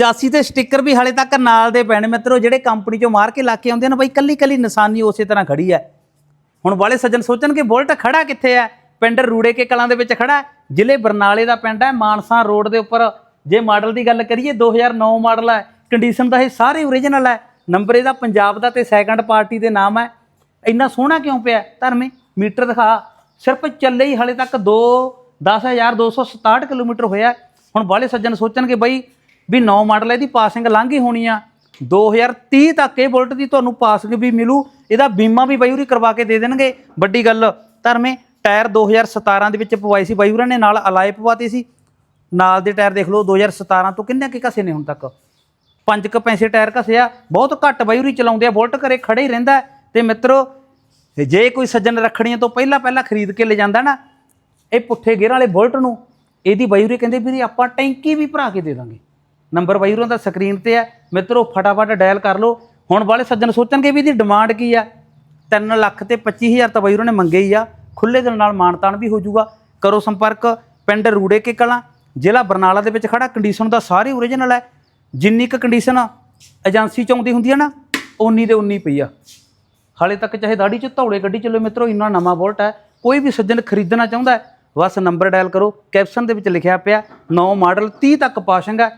Chassis ਤੇ sticker ਵੀ ਹਾਲੇ ਤੱਕ ਨਾਲ ਦੇ ਪੈਣ। ਮਿੱਤਰੋ, ਜਿਹੜੇ ਕੰਪਨੀ ਚੋਂ ਮਾਰ ਕੇ ਲਾ ਕੇ ਆਉਂਦੇ ਨੇ ਬਾਈ ਕੱਲੀ ਕੱਲੀ ਨਿਸ਼ਾਨੀ ਉਸੇ ਤਰ੍ਹਾਂ ਖੜੀ ਹੈ ਹੁਣ ਵਾਲੇ ਸੱਜਣ ਸੋਚਣਗੇ ਬੁਲਟ ਖੜਾ ਕਿੱਥੇ ਹੈ ਪਿੰਡ ਰੂੜੇ ਕੇ ਕਲਾਂ ਦੇ ਵਿੱਚ ਖੜਾ ਜ਼ਿਲ੍ਹੇ ਬਰਨਾਲੇ ਦਾ ਪਿੰਡ ਹੈ ਮਾਨਸਾ ਰੋਡ ਦੇ ਉੱਪਰ ਜੇ ਮਾਡਲ ਦੀ ਗੱਲ ਕਰੀਏ 2009 ਮਾਡਲ ਹੈ ਕੰਡੀਸ਼ਨ ਦਾ ਇਹ ਸਾਰੇ ਓਰੀਜਨਲ ਹੈ ਨੰਬਰ ਇਹਦਾ ਪੰਜਾਬ ਦਾ ਤੇ ਸੈਕੰਡ ਪਾਰਟੀ ਦੇ ਨਾਮ ਹੈ ਇੰਨਾ ਸੋਹਣਾ ਕਿਉਂ ਪਿਆ ਧਰਮੇ, ਮੀਟਰ ਦਿਖਾ। ਸਿਰਫ ਚੱਲੇ ਹੀ ਹਾਲੇ ਤੱਕ 2 10267 ਕਿਲੋਮੀਟਰ ਹੋਇਆ ਹੁਣ ਵਾਲੇ ਸੱਜਣ ਸੋਚਣਗੇ ਬਈ ਵੀ 9 ਮਾਡਲ ਇਹਦੀ ਪਾਸਿੰਗ ਲੰਘ ਹੀ ਹੋਣੀ ਆ। 2030 ਤੱਕ ਇਹ ਬੁਲਟ ਦੀ ਤੁਹਾਨੂੰ ਪਾਸਿੰਗ ਵੀ ਮਿਲੂ। ਇਹਦਾ ਬੀਮਾ ਵੀ ਬਾਈ ਉਰੀ ਕਰਵਾ ਕੇ ਦੇ ਦੇਣਗੇ। ਵੱਡੀ ਗੱਲ, ਧਰਮੇ, ਟਾਇਰ 2017 ਦੇ ਵਿੱਚ ਪਵਾਏ ਸੀ ਬਾਈ ਉਰਾਂ ਨੇ, ਨਾਲ ਅਲਾਈ ਪਵਾਤੀ ਸੀ। ਨਾਲ ਦੇ ਟਾਇਰ ਦੇਖ ਲਓ 2017 ਤੋਂ ਕਿੰਨੇ ਕਿ ਘਸੇ ਨੇ ਹੁਣ ਤੱਕ। ਪੰਜ ਕ ਪੈਸੇ ਟਾਇਰ ਘਸਿਆ ਬਹੁਤ ਘੱਟ ਬਾਈ ਉਰੀ ਚਲਾਉਂਦੇ ਆ, ਬੁਲਟ ਘਰੇ ਖੜੇ ਹੀ ਰਹਿੰਦਾ ਹੈ। ਤੇ ਮਿੱਤਰੋ, ਜੇ ਕੋਈ ਸੱਜਣ ਰੱਖੜੀਆਂ ਤੋਂ ਪਹਿਲਾਂ ਪਹਿਲਾਂ ਖਰੀਦ ਕੇ ਲੈ ਜਾਂਦਾ ਨਾ, ਇਹ ਪੁੱਠੇ ਗੇਅਰ ਵਾਲੇ ਬੁਲਟ ਨੂੰ, ਇਹਦੀ ਬਾਈੂਰੇ ਕਹਿੰਦੇ ਵੀ ਆਪਾਂ ਟੈਂਕੀ ਵੀ ਭਰਾ ਕੇ ਦੇ ਦਾਂਗੇ। ਨੰਬਰ ਬਾਈੂਰਾਂ ਦਾ ਸਕਰੀਨ ਤੇ ਹੈ ਮਿੱਤਰੋ, ਫਟਾਫਟ ਡਾਇਲ ਕਰ ਲਓ। ਹੁਣ ਵਾਲੇ ਸੱਜਣ ਸੋਚਣਗੇ ਵੀ ਇਹਦੀ ਡਿਮਾਂਡ ਕੀ ਆ? 3 ਲੱਖ ਤੇ 25000 ਤਾਂ ਬਾਈੂਰਾਂ ਨੇ ਮੰਗੇ ਹੀ ਆ। ਖੁੱਲੇ ਦਿਲ ਨਾਲ ਮਾਨਤਾਨ ਵੀ ਹੋ ਜਾਊਗਾ। ਕਰੋ ਸੰਪਰਕ। ਪਿੰਡ ਰੂੜੇ ਕੇ ਕਲਾਂ, ਜ਼ਿਲ੍ਹਾ ਬਰਨਾਲਾ ਦੇ ਵਿੱਚ ਖੜਾ। ਕੰਡੀਸ਼ਨ ਦਾ ਸਾਰੀ ਓਰੀਜਨਲ ਹੈ। ਜਿੰਨੀ ਕੁ ਕੰਡੀਸ਼ਨ ਏਜੰਸੀ ਚ ਆਉਂਦੀ ਹੁੰਦੀ ਹੈ ਨਾ, ਓਨੀ ਦੇ ਓਨੀ ਪਈ ਆ। ਹਾਲੇ ਤੱਕ ਚਾਹੇ ਦਾੜੀ ਚ ਧੌਲੇ ਗੱਡੀ ਚੱਲੋ ਮਿੱਤਰੋ, ਇੰਨਾ ਨਵਾਂ ਬੁਲਟ ਹੈ। ਕੋਈ ਵੀ ਸੱਜਣ ਖਰੀਦਣਾ ਚਾਹੁੰਦਾ ਹੈ, ਬਸ ਨੰਬਰ ਡਾਇਲ ਕਰੋ। ਕੈਪਸ਼ਨ ਦੇ ਵਿੱਚ ਲਿਖਿਆ ਪਿਆ 9 ਮਾਡਲ 30 ਤੱਕ ਪਾਸਿੰਗ ਹੈ।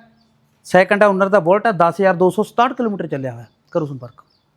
ਸੈਕੰਡ ਓਨਰ ਦਾ ਬੁਲਟ ਹੈ 10267 ਕਿਲੋਮੀਟਰ ਚੱਲਿਆ ਹੋਇਆ ਕਰੋ ਸੰਪਰਕ